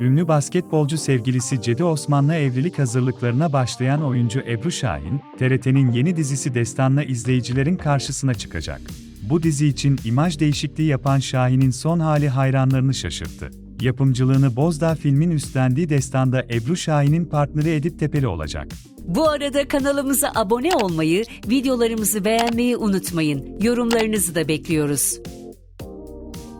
Ünlü basketbolcu sevgilisi Cedi Osman'la evlilik hazırlıklarına başlayan oyuncu Ebru Şahin, TRT'nin yeni dizisi Destan'la izleyicilerin karşısına çıkacak. Bu dizi için imaj değişikliği yapan Şahin'in son hali hayranlarını şaşırttı. Yapımcılığını Bozdağ filmin üstlendiği Destan'da Ebru Şahin'in partneri Edip Tepeli olacak. Bu arada kanalımıza abone olmayı, videolarımızı beğenmeyi unutmayın. Yorumlarınızı da bekliyoruz.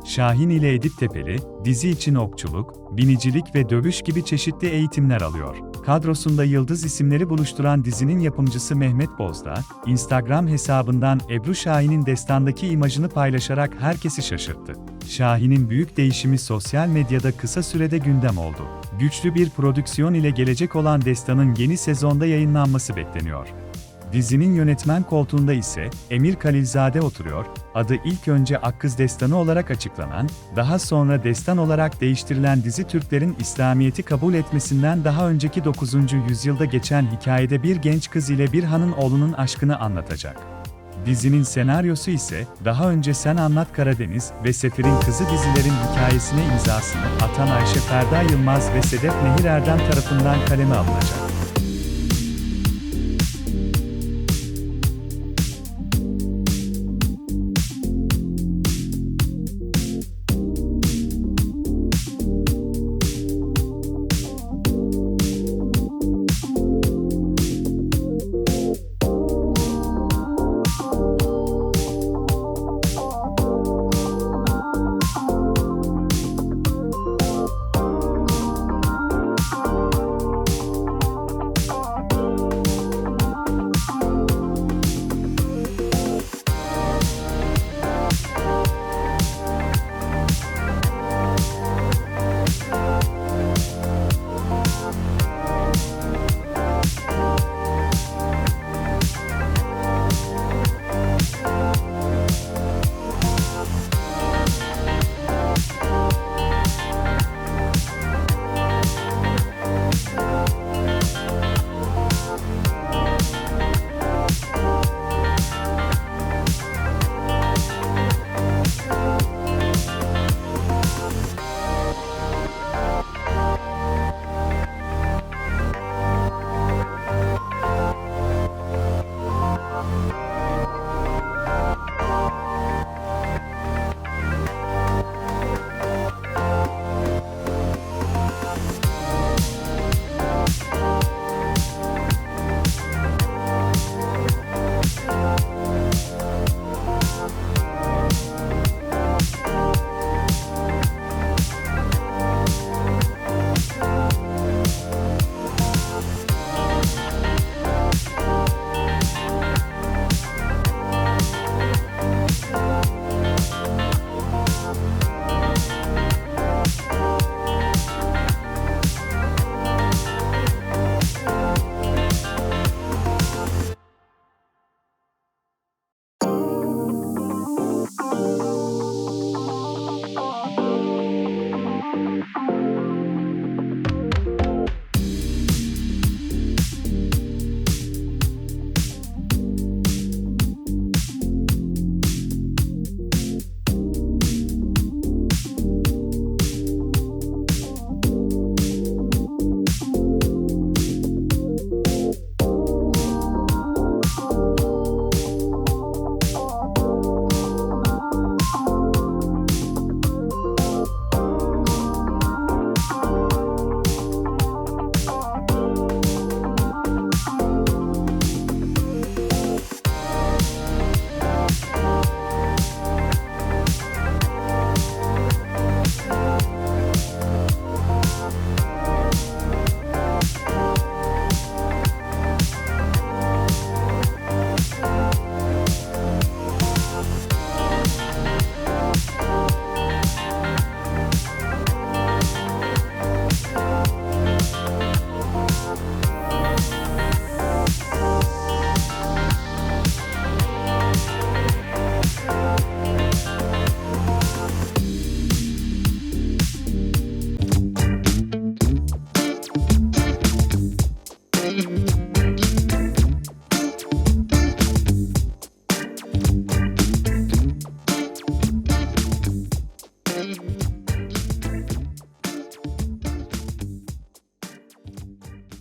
Şahin ile Edip Tepeli, dizi için okçuluk, binicilik ve dövüş gibi çeşitli eğitimler alıyor. Kadrosunda yıldız isimleri buluşturan dizinin yapımcısı Mehmet Bozdağ, Instagram hesabından Ebru Şahin'in destandaki imajını paylaşarak herkesi şaşırttı. Şahin'in büyük değişimi sosyal medyada kısa sürede gündem oldu. Güçlü bir prodüksiyon ile gelecek olan Destan'ın yeni sezonda yayınlanması bekleniyor. Dizinin yönetmen koltuğunda ise Emir Kalilzade oturuyor, adı ilk önce Akkız Destanı olarak açıklanan, daha sonra Destan olarak değiştirilen dizi Türklerin İslamiyet'i kabul etmesinden daha önceki 9. yüzyılda geçen hikayede bir genç kız ile bir hanın oğlunun aşkını anlatacak. Dizinin senaryosu ise, daha önce Sen Anlat Karadeniz ve Sefir'in Kızı dizilerin hikayesine imzasını atan Ayşe Ferda Yılmaz ve Sedef Nehir Erdem tarafından kaleme alınacak.